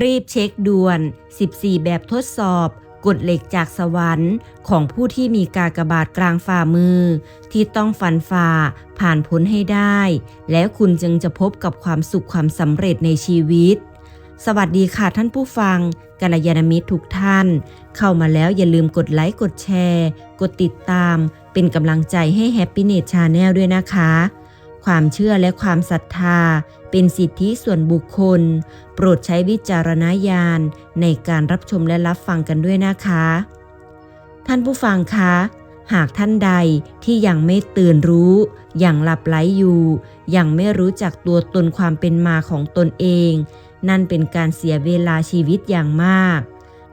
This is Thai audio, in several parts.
รีบเช็คด่วน 14 แบบทดสอบกฎเหล็กจากสวรรค์ของผู้ที่มีกากบาทกลางฝ่ามือ ที่ต้องฟันฝ่าผ่านพ้นให้ได้ แล้วคุณจึงจะพบกับความสุขความสำเร็จในชีวิต สวัสดีค่ะท่านผู้ฟังกัลยาณมิตรทุกท่าน เข้ามาแล้วอย่าลืมกดไลค์กดแชร์ กดติดตาม เป็นกำลังใจให้ Happiness Channel ด้วยนะคะ ความเชื่อและความศรัทธา เป็นสิทธิส่วนบุคคล โปรดใช้วิจารณญาณในการรับชมและรับฟังกันด้วยนะคะ ท่านผู้ฟังคะ หากท่านใดที่ยังไม่ตื่นรู้ ยังหลับไหลอยู่ ยังไม่รู้จักตัวตนความเป็นมาของตนเอง นั่นเป็นการเสียเวลาชีวิตอย่างมาก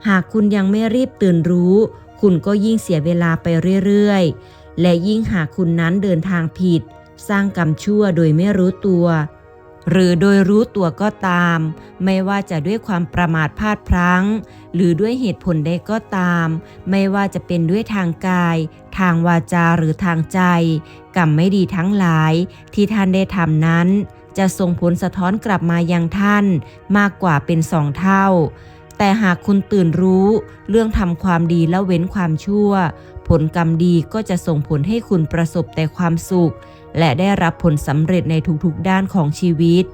หากคุณยังไม่รีบตื่นรู้ คุณก็ยิ่งเสียเวลาไปเรื่อยๆ และยิ่งหากคุณนั้นเดินทางผิด สร้างกรรมชั่วโดยไม่รู้ตัว หรือโดยรู้ตัวก็ตาม ไม่ว่าจะด้วยความประมาทพลาดพลั้ง หรือด้วยเหตุผลใดก็ตาม ไม่ว่าจะเป็นด้วยทางกาย ทางวาจาหรือทางใจ กรรมไม่ดีทั้งหลาย ที่ท่านได้ทำนั้น จะส่งผลสะท้อนกลับมายังท่านมากกว่าเป็นสองเท่า แต่หากคุณตื่นรู้ เรื่องทำความดีแล้วเว้นความชั่ว ผลกรรมดีก็จะส่งผลให้คุณประสบแต่ความสุข และได้รับผลสำเร็จในทุกๆด้านของชีวิต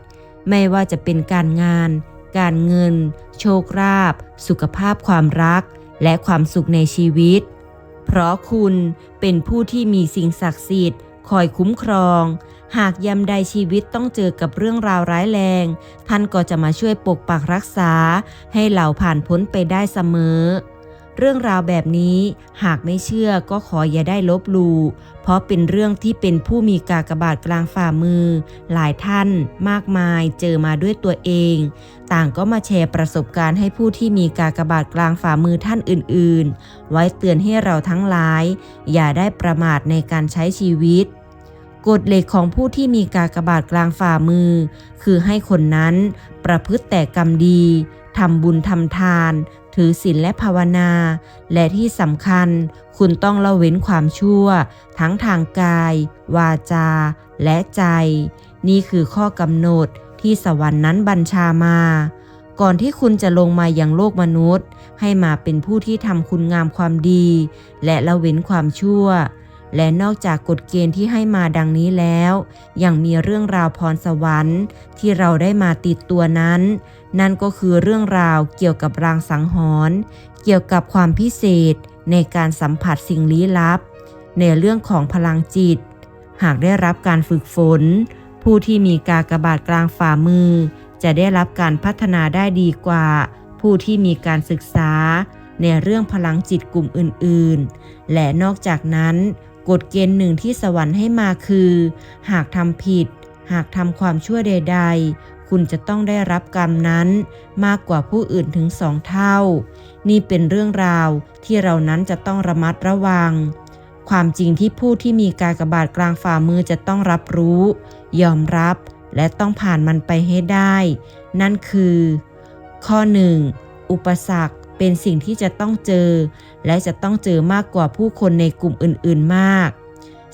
ไม่ว่าจะเป็นการงาน การเงิน โชคลาภสุขภาพความรัก และความสุขในชีวิต เพราะคุณเป็นผู้ที่มีสิ่งศักดิ์สิทธิ์ คอยคุ้มครอง หากยามใดชีวิตต้องเจอกับเรื่องราวร้ายแรง ท่านก็จะมาช่วยปกปักรักษา ให้เหล่าผ่านพ้นไปได้เสมอ เรื่องราวแบบนี้หากไม่เชื่อก็ขออย่าได้ลบลู่เพราะเป็นเรื่องที่เป็นผู้มีกากบาทกลางฝ่ามือ หลายท่านมากมายเจอมาด้วยตัวเอง ต่างก็มาแชร์ประสบการณ์ให้ผู้ที่มีกากบาทกลางฝ่ามือท่านอื่นๆ ไว้เตือนให้เราทั้งหลาย อย่าได้ประมาทในการใช้ชีวิตกฎเหล็กของผู้ที่มีกากบาทกลางฝ่ามือ คือให้คนนั้นประพฤติแต่กรรมดีทำบุญทำทาน ถือศีลและภาวนา และที่สำคัญ คุณต้องละเว้นความชั่ว ทั้งทางกาย วาจา และใจ นี่คือข้อกำหนดที่สวรรค์นั้นบัญชามา ก่อนที่คุณจะลงมายังโลกมนุษย์ ให้มาเป็นผู้ที่ทำคุณงามความดี และละเว้นความชั่ว และนอกจากกฎเกณฑ์ที่ให้มาดังนี้แล้ว ยังมีเรื่องราวพรสวรรค์ที่เราได้มาติดตัวนั้น นั่นก็คือเรื่องราวเกี่ยวกับรางสังหรณ์เกี่ยวกับความพิเศษในการสัมผัสสิ่งลี้ลับ ในเรื่องของพลังจิต หากได้รับการฝึกฝน ผู้ที่มีกากบาทกลางฝ่ามือ จะได้รับการพัฒนาได้ดีกว่า ผู้ที่มีการศึกษา ในเรื่องพลังจิตกลุ่มอื่น ๆ และนอกจากนั้นกฎเกณฑ์หนึ่งที่สวรรค์ให้มาคือ หากทำผิด หากทำความชั่วใดๆ คุณจะต้องได้รับกรรมนั้นมากกว่าผู้อื่นถึงสองเท่า นี่เป็นเรื่องราวที่เรานั้นจะต้องระมัดระวัง ความจริงที่ผู้ที่มีกากบาทกลางฝ่ามือจะต้องรับรู้ ยอมรับและต้องผ่านมันไปให้ได้ นั่นคือ ข้อ 1. อุปสรรคเป็นสิ่งที่จะต้องเจอ และจะต้องเจอมากกว่าผู้คนในกลุ่มอื่น ๆ มาก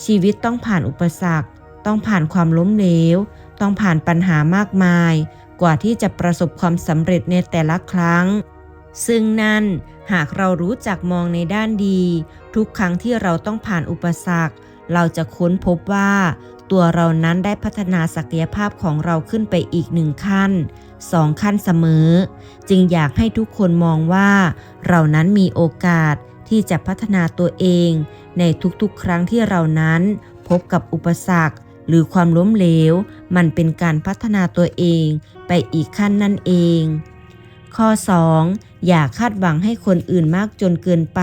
ชีวิตต้องผ่านอุปสรรค ต้องผ่านความล้มเหลว ต้องผ่านปัญหามากมาย กว่าที่จะประสบความสำเร็จในแต่ละครั้ง ซึ่งนั่นหากเรารู้จักมองในด้านดี ทุกครั้งที่เราต้องผ่านอุปสรรค เราจะค้นพบว่า ตัวเรานั้นได้พัฒนาศักยภาพของเราขึ้นไปอีกหนึ่งขั้นสองขั้นเสมอ จึงอยากให้ทุกคนมองว่า เรานั้นมีโอกาสที่จะพัฒนาตัวเอง ในทุกๆ ครั้งที่เรานั้นพบกับอุปสรรค หรือความล้มเหลว มันเป็นการพัฒนาตัวเองไปอีกขั้นนั่นเอง ข้อ 2. อย่าคาดหวังให้คนอื่นมากจนเกินไป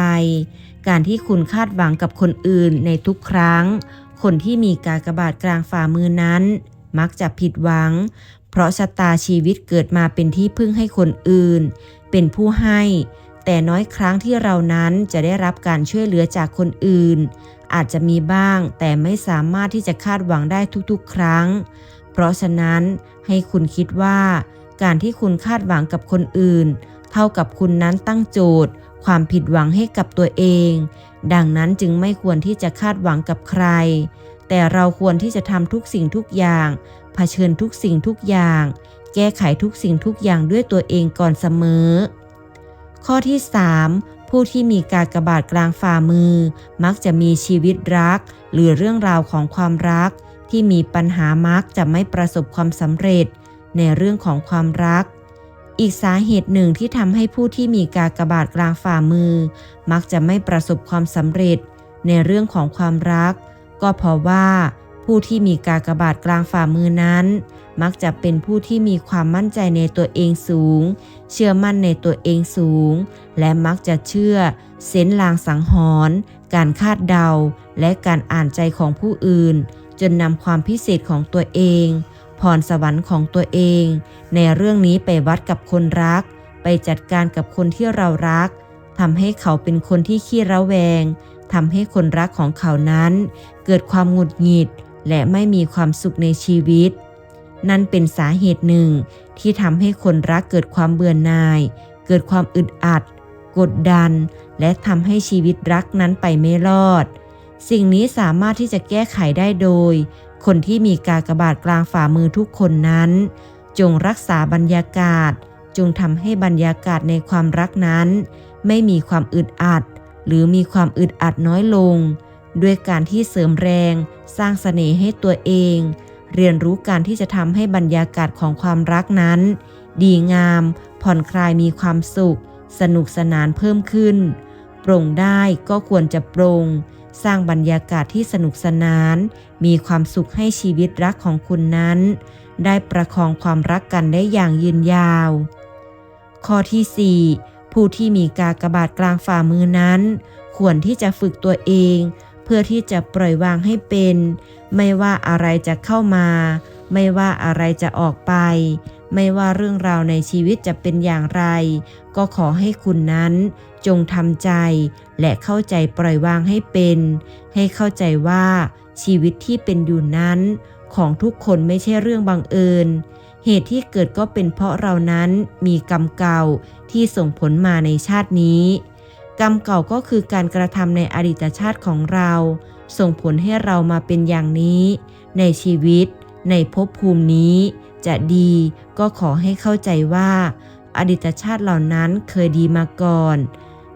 การที่คุณคาดหวังกับคนอื่นในทุกครั้ง คนที่มีกากบาทกลางฝ่ามือนั้น มักจะผิดหวัง เพราะชะตาชีวิตเกิดมาเป็นที่พึ่งให้คนอื่น เป็นผู้ให้แต่น้อยครั้งที่เรานั้นจะได้รับการช่วยเหลือจากคนอื่น อาจจะมีบ้างแต่ไม่สามารถที่จะคาดหวังได้ทุกๆ ครั้ง เพราะฉะนั้นให้คุณคิดว่า การที่คุณคาดหวังกับคนอื่น เท่ากับคุณนั้นตั้งโจทย์ ความผิดหวังให้กับตัวเอง ดังนั้นจึงไม่ควรที่จะคาดหวังกับใคร แต่เราควรที่จะทำทุกสิ่งทุกอย่าง เผชิญทุกสิ่งทุกอย่าง แก้ไขทุกสิ่งทุกอย่างด้วยตัวเองก่อนเสมอ ข้อที่ 3 ผู้ที่มีการกระบาดกลางฝ่ามือ มักจะมีชีวิตรัก หรือเรื่องราวของความรัก ที่มีปัญหามักจะไม่ประสบความสำเร็จ ในเรื่องของความรัก อีกสาเหตุหนึ่งที่ทำให้ผู้ที่มีการกระบาดกลางฝ่ามือ มักจะไม่ประสบความสำเร็จ ในเรื่องของความรัก ก็เพราะว่า ผู้ที่มีการกระบาดกลางฝ่ามือนั้น มักจะเป็นผู้ที่มีความมั่นใจในตัวเองสูง เชื่อมั่นในตัวเองสูง และมักจะเชื่อ เซนลางสังหรณ์การคาดเดา และการอ่านใจของผู้อื่น จนนำความพิเศษของตัวเอง พรสวรรค์ของตัวเอง ในเรื่องนี้ไปวัดกับคนรัก ไปจัดการกับคนที่เรารักทำให้เขาเป็นคนที่ขี้ระแวงทำให้คนรักของเขานั้น เกิดความหงุดหงิด และไม่มีความสุขในชีวิต นั่นเป็นสาเหตุหนึ่ง ที่ทำให้คนรักเกิดความเบื่อหน่าย เกิดความอึดอัด กดดัน และทำให้ชีวิตรักนั้นไปไม่รอด สิ่งนี้สามารถที่จะแก้ไขได้โดย คนที่มีกากบาทกลางฝ่ามือทุกคนนั้น จงรักษาบรรยากาศ จงทำให้บรรยากาศในความรักนั้น ไม่มีความอึดอัด หรือมีความอึดอัดน้อยลง ด้วยการที่เสริมแรง สร้างเสน่ห์ให้ตัวเอง เรียนรู้การที่จะทำให้บรรยากาศของความรักนั้น ดีงาม ผ่อนคลายมีความสุข สนุกสนานเพิ่มขึ้นโปร่งได้ก็ควรจะโปร่งสร้างบรรยากาศที่สนุกสนาน มีความสุขให้ชีวิตรักของคุณนั้น ได้ประคองความรักกันได้อย่างยืนยาว ข้อที่ 4 ผู้ที่มีกากบาทกลางฝ่ามือนั้น ควรที่จะฝึกตัวเอง พื่อที่จะปล่อยวางให้เป็น ไม่ว่าอะไรจะเข้ามา ไม่ว่าอะไรจะออกไป ไม่ว่าเรื่องราวในชีวิตจะเป็นอย่างไร ก็ขอให้คุณนั้นจงทำใจ และเข้าใจปล่อยวางให้เป็น ให้เข้าใจว่าชีวิตที่เป็นอยู่นั้น ของทุกคนไม่ใช่เรื่องบังเอิญ เหตุที่เกิดก็เป็นเพราะเรานั้นมีกรรมเก่าที่ส่งผลมาในชาตินี้ กรรมเก่าก็คือการกระทำในอดีตชาติของเรา ส่งผลให้เรามาเป็นอย่างนี้ ในชีวิต ในภพภูมินี้ จะดีก็ขอให้เข้าใจว่า อดีตชาติเหล่านั้นเคยดีมาก่อน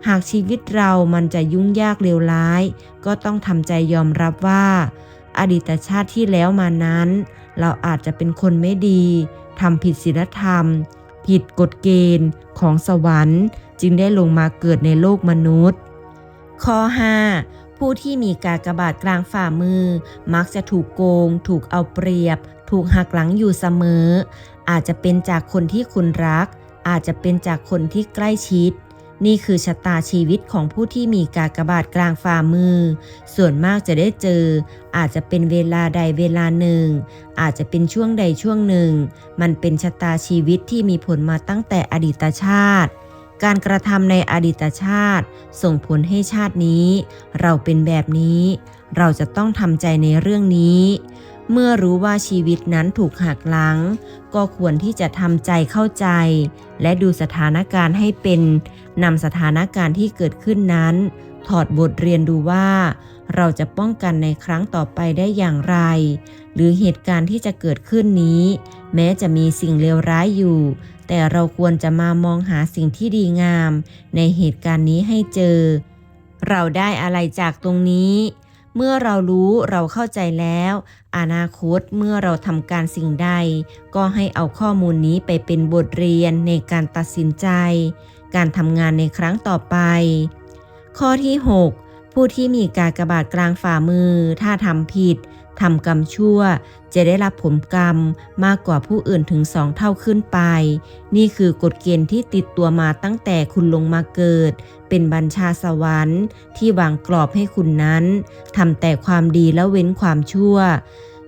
หากชีวิตเรามันจะยุ่งยากเลวร้าย ก็ต้องทำใจยอมรับว่า อดีตชาติที่แล้วมานั้น เราอาจจะเป็นคนไม่ดีทำผิดศีลธรรม ผิดกฎเกณฑ์ของสวรรค์ จึงได้ลงมาเกิดในโลกมนุษย์ ข้อ 5 ผู้ที่มีกากบาทกลางฝ่ามือ มักจะถูกโกง ถูกเอาเปรียบ ถูกหักหลังอยู่เสมอ อาจจะเป็นจากคนที่คุณรัก อาจจะเป็นจากคนที่ใกล้ชิดนี่คือชะตาชีวิตของผู้ที่มีกากบาทกลางฝ่ามือ ส่วนมากจะได้เจอ อาจจะเป็นเวลาใดเวลาหนึ่ง อาจจะเป็นช่วงใดช่วงหนึ่ง มันเป็นชะตาชีวิตที่มีผลมาตั้งแต่อดีตชาติ การกระทำในอดีตชาติ ส่งผลให้ชาตินี้ เราเป็นแบบนี้ เราจะต้องทำใจในเรื่องนี้ เมื่อรู้ว่าชีวิตนั้นถูกหักหลัง ก็ควรที่จะทำใจเข้าใจ และดูสถานการณ์ให้เป็นนำสถานการณ์ที่เกิดขึ้นนั้น ถอดบทเรียนดูว่า เราจะป้องกันในครั้งต่อไปได้อย่างไร หรือเหตุการณ์ที่จะเกิดขึ้นนี้ แม้จะมีสิ่งเลวร้ายอยู่ แต่เราควรจะมามองหาสิ่งที่ดีงาม ในเหตุการณ์นี้ให้เจอ เราได้อะไรจากตรงนี้ เมื่อเรารู้เราเข้าใจแล้ว อนาคตเมื่อเราทำการสิ่งใด ก็ให้เอาข้อมูลนี้ไปเป็นบทเรียนในการตัดสินใจ การทำงานในครั้งต่อไป ข้อที่ 6 ผู้ที่มีกากบาทกลางฝ่ามือ ถ้าทำผิด ทำกรรมชั่วจะได้รับผลกรรมมากกว่าผู้อื่นถึงสองเท่าขึ้นไป นี่คือกฎเกณฑ์ที่ติดตัวมาตั้งแต่คุณลงมาเกิด เป็นบัญชาสวรรค์ที่วางกรอบให้คุณนั้นทำแต่ความดีแล้วเว้นความชั่ว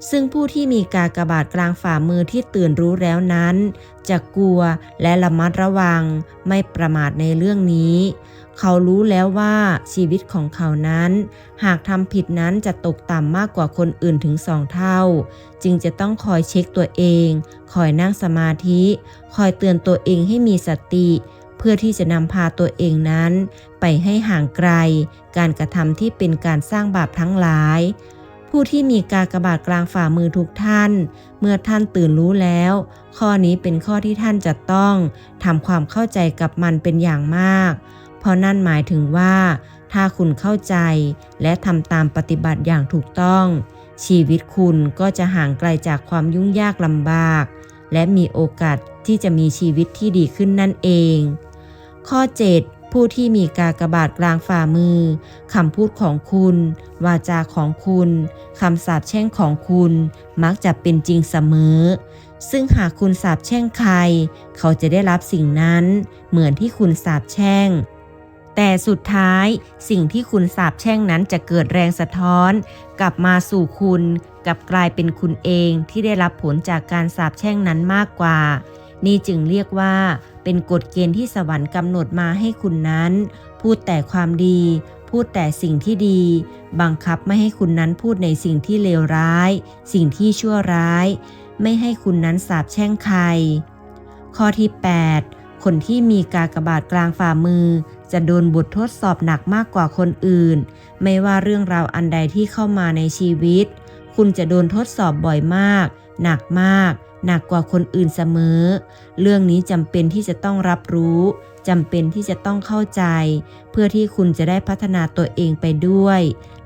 ซึ่งผู้ที่มีกากบาทกลางฝ่ามือที่ตื่นรู้แล้วนั้น จะกลัวและระมัดระวัง ไม่ประมาทในเรื่องนี้ เขารู้แล้วว่าชีวิตของเขานั้น หากทำผิดนั้นจะตกต่ำมากกว่าคนอื่นถึงสองเท่า จึงจะต้องคอยเช็คตัวเอง คอยนั่งสมาธิ คอยเตือนตัวเองให้มีสติเพื่อที่จะนำพาตัวเองนั้น ไปให้ห่างไกล การกระทำที่เป็นการสร้างบาปทั้งหลาย ผู้ที่มีกากบาทกลางฝ่ามือทุกท่าน เมื่อท่านตื่นรู้แล้ว ข้อนี้เป็นข้อที่ท่านจะต้องทำความเข้าใจกับมันเป็นอย่างมาก เพราะนั่นหมายถึงว่า ถ้าคุณเข้าใจและทำตามปฏิบัติอย่างถูกต้อง ชีวิตคุณก็จะห่างไกลจากความยุ่งยากลำบาก และมีโอกาสที่จะมีชีวิตที่ดีขึ้นนั่นเอง ข้อ 7 ผู้ที่มีกากบาทกลางฝ่ามือคำพูดของคุณ วาจาของคุณคำสาปแช่งของคุณ มักจะเป็นจริงเสมอ ซึ่งหากคุณสาปแช่งใคร เขาจะได้รับสิ่งนั้น เหมือนที่คุณสาปแช่งแต่สุดท้ายสิ่งที่คุณสาปแช่งนั้นจะเกิดแรงสะท้อน กลับมาสู่คุณกับกลายเป็นคุณเองที่ได้รับผลจากการสาปแช่งนั้นมากกว่า นี่จึงเรียกว่า เป็นกฎเกณฑ์ที่สวรรค์กำหนดมาให้คุณนั้น พูดแต่ความดี พูดแต่สิ่งที่ดี บังคับไม่ให้คุณนั้นพูดในสิ่งที่เลวร้าย สิ่งที่ชั่วร้าย ไม่ให้คุณนั้นสาปแช่งใคร ข้อที่ 8 คนที่มีกากบาทกลางฝ่ามือ จะโดนบททดสอบหนักมากกว่าคนอื่น ไม่ว่าเรื่องราวอันใดที่เข้ามาในชีวิต คุณจะโดนทดสอบบ่อยมาก หนักมาก หนักกว่าคนอื่นเสมอ เรื่องนี้จำเป็นที่จะต้องรับรู้จำเป็นที่จะต้องเข้าใจ เพื่อที่คุณจะได้พัฒนาตัวเองไปด้วย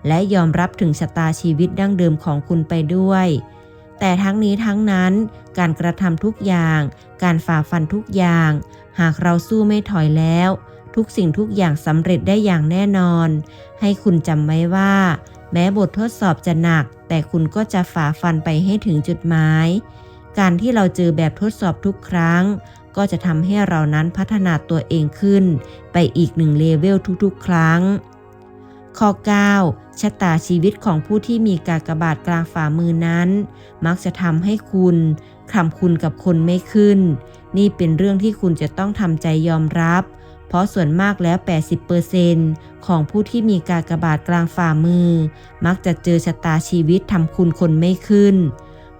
และยอมรับถึงชะตาชีวิตดั้งเดิมของคุณไปด้วย แต่ทั้งนี้ทั้งนั้น การกระทำทุกอย่าง การฝ่าฟันทุกอย่าง หากเราสู้ไม่ถอยแล้ว ทุกสิ่งทุกอย่างสำเร็จได้อย่างแน่นอน ให้คุณจำไว้ว่า แม้บททดสอบจะหนัก แต่คุณก็จะฝ่าฟันไปให้ถึงจุดหมาย การที่เราเจอแบบทดสอบทุกครั้ง ก็จะทำให้เรานั้นพัฒนาตัวเองขึ้น ไปอีกหนึ่งเลเวลทุกๆ ครั้ง ข้อ 9 ชะตาชีวิตของผู้ที่มีกากบาทกลางฝ่ามือนั้น มักจะทำให้คุณคำคุณกับคนไม่ขึ้น นี่เป็นเรื่องที่คุณจะต้องทำใจยอมรับ เพราะส่วนมากแล้ว 80%ของผู้ที่มีกากบาทกลางฝ่ามือ มักจะเจอชะตาชีวิตทำคุณคนไม่ขึ้น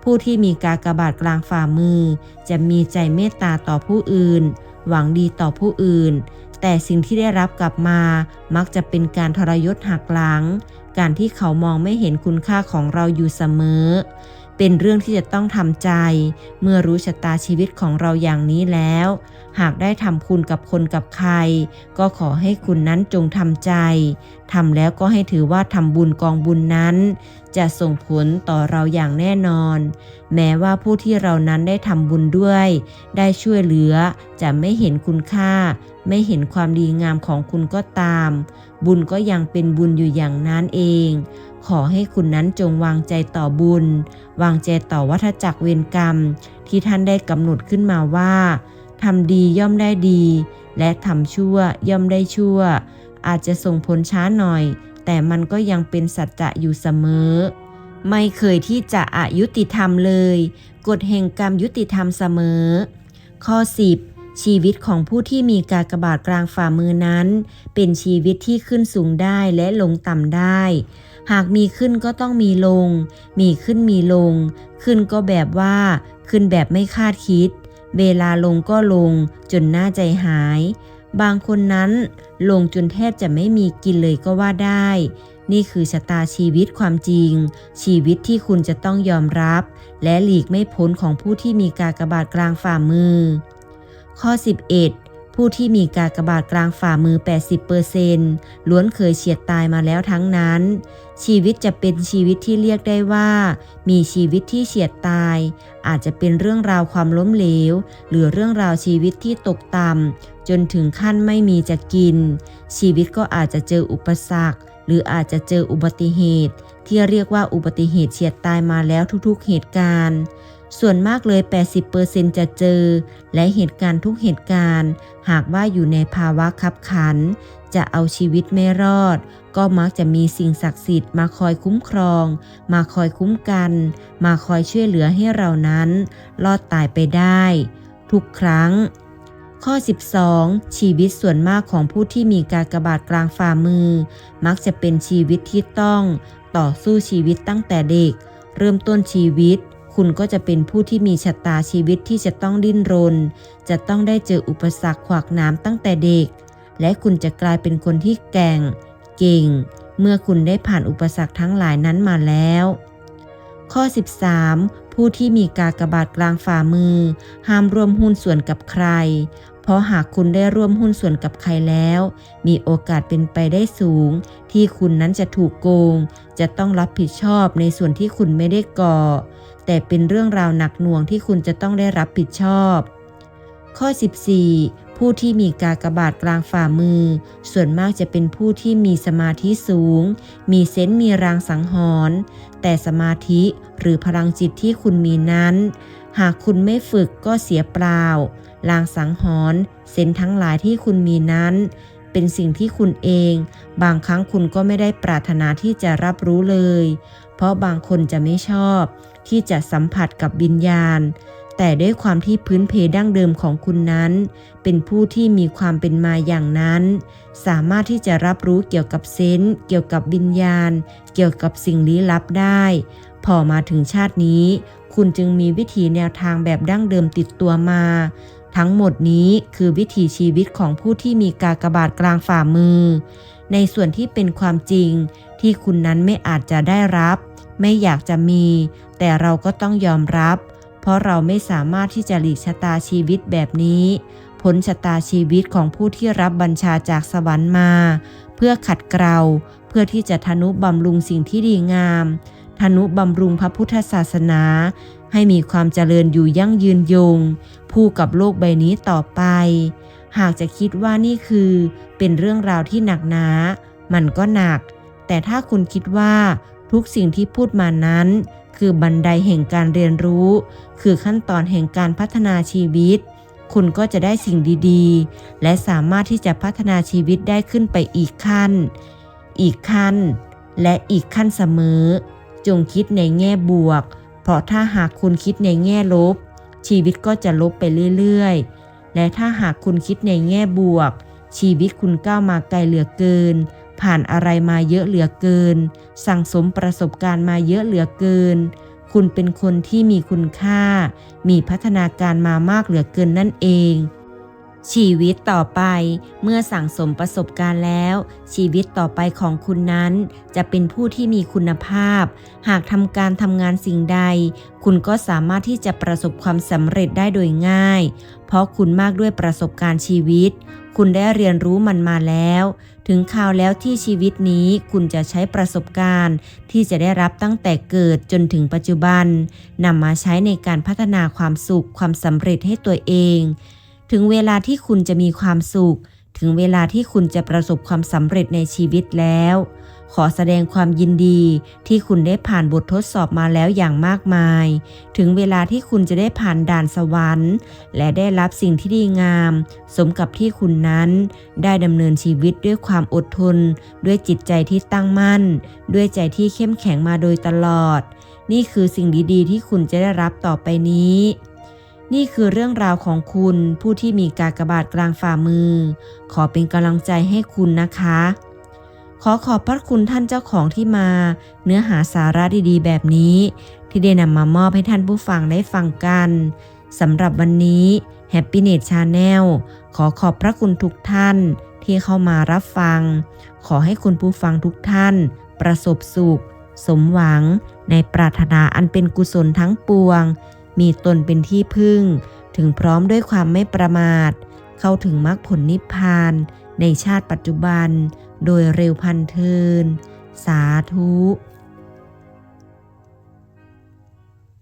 ผู้ที่มีกากบาทกลางฝ่ามือ จะมีใจเมตตาต่อผู้อื่น หวังดีต่อผู้อื่น แต่สิ่งที่ได้รับกลับมา มักจะเป็นการทรยศหักหลัง การที่เขามองไม่เห็นคุณค่าของเราอยู่เสมอ เป็นเรื่องที่จะต้องทำใจ เมื่อรู้ชะตาชีวิตของเราอย่างนี้แล้ว หากได้ทำคุณกับคนกับใคร ก็ขอให้คุณนั้นจงทำใจทำแล้วก็ให้ถือว่าทำบุญกองบุญนั้น จะส่งผลต่อเราอย่างแน่นอน แม้ว่าผู้ที่เรานั้นได้ทำบุญด้วย ได้ช่วยเหลือ จะไม่เห็นคุณค่า ไม่เห็นความดีงามของคุณก็ตาม บุญก็ยังเป็นบุญอยู่อย่างนั้นเอง ขอให้คุณนั้นจงวางใจต่อบุญ วางใจต่อวัฏจักรเวรกรรม ที่ท่านได้กำหนดขึ้นมาว่าทำดีย่อมได้ดี และทำชั่วย่อมได้ชั่ว อาจจะส่งผลช้าหน่อย แต่มันก็ยังเป็นสัจจะอยู่เสมอ ไม่เคยที่จะอายุติธรรมเลย กฎแห่งกรรมยุติธรรมเสมอ ข้อ 10ชีวิตของผู้ที่มีกากบาทกลางฝ่ามือนั้น เป็นชีวิตที่ขึ้นสูงได้และลงต่ำได้ หากมีขึ้นก็ต้องมีลง มีขึ้นมีลง ขึ้นก็แบบว่า ขึ้นแบบไม่คาดคิด เวลาลงก็ลง จนหน่าใจหาย บางคนนั้นลงจนแทบจะไม่มีกินเลยก็ว่าได้ นี่คือชะตาชีวิตความจริง ชีวิตที่คุณจะต้องยอมรับ และหลีกไม่พ้นของผู้ที่มีกากบาทกลางฝ่ามือ ข้อ 11 ผู้ที่มีกากบาทกลางฝ่ามือ 80%ล้วนเคยเฉียดตายมาแล้วทั้งนั้น ชีวิตจะเป็นชีวิตที่เรียกได้ว่า มีชีวิตที่เฉียดตาย อาจจะเป็นเรื่องราวความล้มเหลว หรือเรื่องราวชีวิตที่ตกต่ำจนถึงขั้นไม่มีจะกิน ชีวิตก็อาจจะเจออุปสรรค หรืออาจจะเจออุบัติเหตุ ที่เรียกว่าอุบัติเหตุเฉียดตายมาแล้วทุกๆเหตุการณ์ ส่วนมากเลย 80%จะเจอ และเหตุการณ์ทุกเหตุการณ์ หากว่าอยู่ในภาวะคับขัน จะเอาชีวิตไม่รอด ก็มักจะมีสิ่งศักดิ์สิทธิ์มาคอยคุ้มครอง มาคอยคุ้มกัน มาคอยช่วยเหลือให้เรานั้น รอดตายไปได้ ทุกครั้ง ข้อ 12 ชีวิตส่วนมากของผู้ที่มีการกระบาทกลางฝ่ามือ มักจะเป็นชีวิตที่ต้อง ต่อสู้ชีวิตตั้งแต่เด็ก เริ่มต้นชีวิต คุณก็จะเป็นผู้ที่มีชะตาชีวิตที่จะต้องดิ้นรน จะต้องได้เจออุปสรรคขวากหน้ำตั้งแต่เด็ก และคุณจะกลายเป็นคนที่แก่ง เก่ง เมื่อคุณได้ผ่านอุปสรรคทั้งหลายนั้นมาแล้ว ข้อ 13 ผู้ที่มีกากบาทกลางฝ่ามือ ห้ามร่วมหุ้นส่วนกับใคร เพราะหากคุณได้ร่วมหุ้นส่วนกับใครแล้ว มีโอกาสเป็นไปได้สูง ที่คุณนั้นจะถูกโกง จะต้องรับผิดชอบในส่วนที่คุณไม่ได้ก่อ แต่เป็นเรื่องราวหนักหน่วงที่คุณจะต้องได้รับผิดชอบ ข้อ 14 ผู้ที่มีกากบาทกลางฝ่ามือ ส่วนมากจะเป็นผู้ที่มีสมาธิสูง มีเซนส์มีรางสังหรณ์แต่สมาธิหรือพลังจิตที่คุณมีนั้น หากคุณไม่ฝึกก็เสียเปล่า ลางสังหรณ์เซนทั้งหลายที่คุณมีนั้น เป็นสิ่งที่คุณเอง บางครั้งคุณก็ไม่ได้ปรารถนาที่จะรับรู้เลย เพราะบางคนจะไม่ชอบ ที่จะสัมผัสกับวิญญาณ แต่ด้วยความที่พื้นเพดั้งเดิมของคุณนั้น เป็นผู้ที่มีความเป็นมาอย่างนั้น สามารถที่จะรับรู้เกี่ยวกับเซนส์เกี่ยวกับวิญญาณ เกี่ยวกับสิ่งลี้ลับได้ พอมาถึงชาตินี้ คุณจึงมีวิธีแนวทางแบบดั้งเดิมติดตัวมา ทั้งหมดนี้คือวิถีชีวิตของผู้ที่มีกากบาทกลางฝ่ามือ ในส่วนที่เป็นความจริง ที่คุณนั้นไม่อาจจะได้รับ ไม่อยากจะมี แต่เราก็ต้องยอมรับเราะเราไม่สามารถที่จะหลีกชะตาชีวิตแบบนี้พ้นชะตาชีวิตของผู้ที่รับบัญชาจากสวรรค์มา เพื่อขัดเกลาเพื่อที่จะทนุบำรุงสิ่งที่ดีงามทนุบำรุงพระพุทธศาสนา ให้มีความเจริญอยู่ยั่งยืนยงผู้กับโลกใบนี้ต่อไป หากจะคิดว่านี่คือ เป็นเรื่องราวที่หนักหนา มันก็หนัก แต่ถ้าคุณคิดว่า ทุกสิ่งที่พูดมานั้น คือบันไดแห่งการเรียนรู้ คือขั้นตอนแห่งการพัฒนาชีวิต คุณก็จะได้สิ่งดีๆ และสามารถที่จะพัฒนาชีวิตได้ขึ้นไปอีกขั้น อีกขั้น และอีกขั้นเสมอ จงคิดในแง่บวก เพราะถ้าหากคุณคิดในแง่ลบ ชีวิตก็จะลบไปเรื่อยๆ และถ้าหากคุณคิดในแง่บวก ชีวิตคุณก้าวมาไกลเหลือเกิน ผ่านอะไรมาเยอะเหลือเกิน สั่งสมประสบการณ์มาเยอะเหลือเกิน คุณเป็นคนที่มีคุณค่า มีพัฒนาการมามากเหลือเกินนั่นเอง ชีวิตต่อไปเมื่อสั่งสมประสบการณ์แล้ว ชีวิตต่อไปของคุณนั้น จะเป็นผู้ที่มีคุณภาพ หากทำการทำงานสิ่งใด คุณก็สามารถที่จะประสบความสำเร็จได้โดยง่าย เพราะคุณมากด้วยประสบการณ์ชีวิต คุณได้เรียนรู้มันมาแล้ว ถึงคราวแล้วที่ชีวิตนี้คุณจะใช้ประสบการณ์ ที่จะได้รับตั้งแต่เกิดจนถึงปัจจุบันนำมาใช้ในการพัฒนาความสุขความสำเร็จให้ตัวเอง ถึงเวลาที่คุณจะมีความสุข ถึงเวลาที่คุณจะประสบความสำเร็จในชีวิตแล้ว ขอแสดงความยินดีที่คุณได้ผ่านบททดสอบมาแล้วอย่างมากมาย ถึงเวลาที่คุณจะได้ผ่านด่านสวรรค์ และได้รับสิ่งที่ดีงาม สมกับที่คุณนั้นได้ดำเนินชีวิตด้วยความอดทน ด้วยจิตใจที่ตั้งมั่น ด้วยใจที่เข้มแข็งมาโดยตลอด นี่คือสิ่งดีๆ ที่คุณจะได้รับต่อไปนี้นี่คือเรื่องราวของคุณผู้ที่มีกากบาทกลางฝ่ามือ ขอเป็นกำลังใจให้คุณนะคะ ขอขอบพระคุณท่านเจ้าของที่มา เนื้อหาสาระดีๆ แบบนี้ ที่ได้นำมามอบให้ท่านผู้ฟังได้ฟังกันสำหรับวันนี้ Happiness Channel ขอขอบพระคุณทุกท่านที่เข้ามารับฟัง ขอให้คุณผู้ฟังทุกท่าน ประสบสุข สมหวัง ในปรารถนาอันเป็นกุศลทั้งปวง มีตนเป็นที่พึ่ง ถึงพร้อมด้วยความไม่ประมาท เข้าถึงมรรคผลนิพพาน ในชาติปัจจุบัน โดยเร็วพันเทิน สาธุ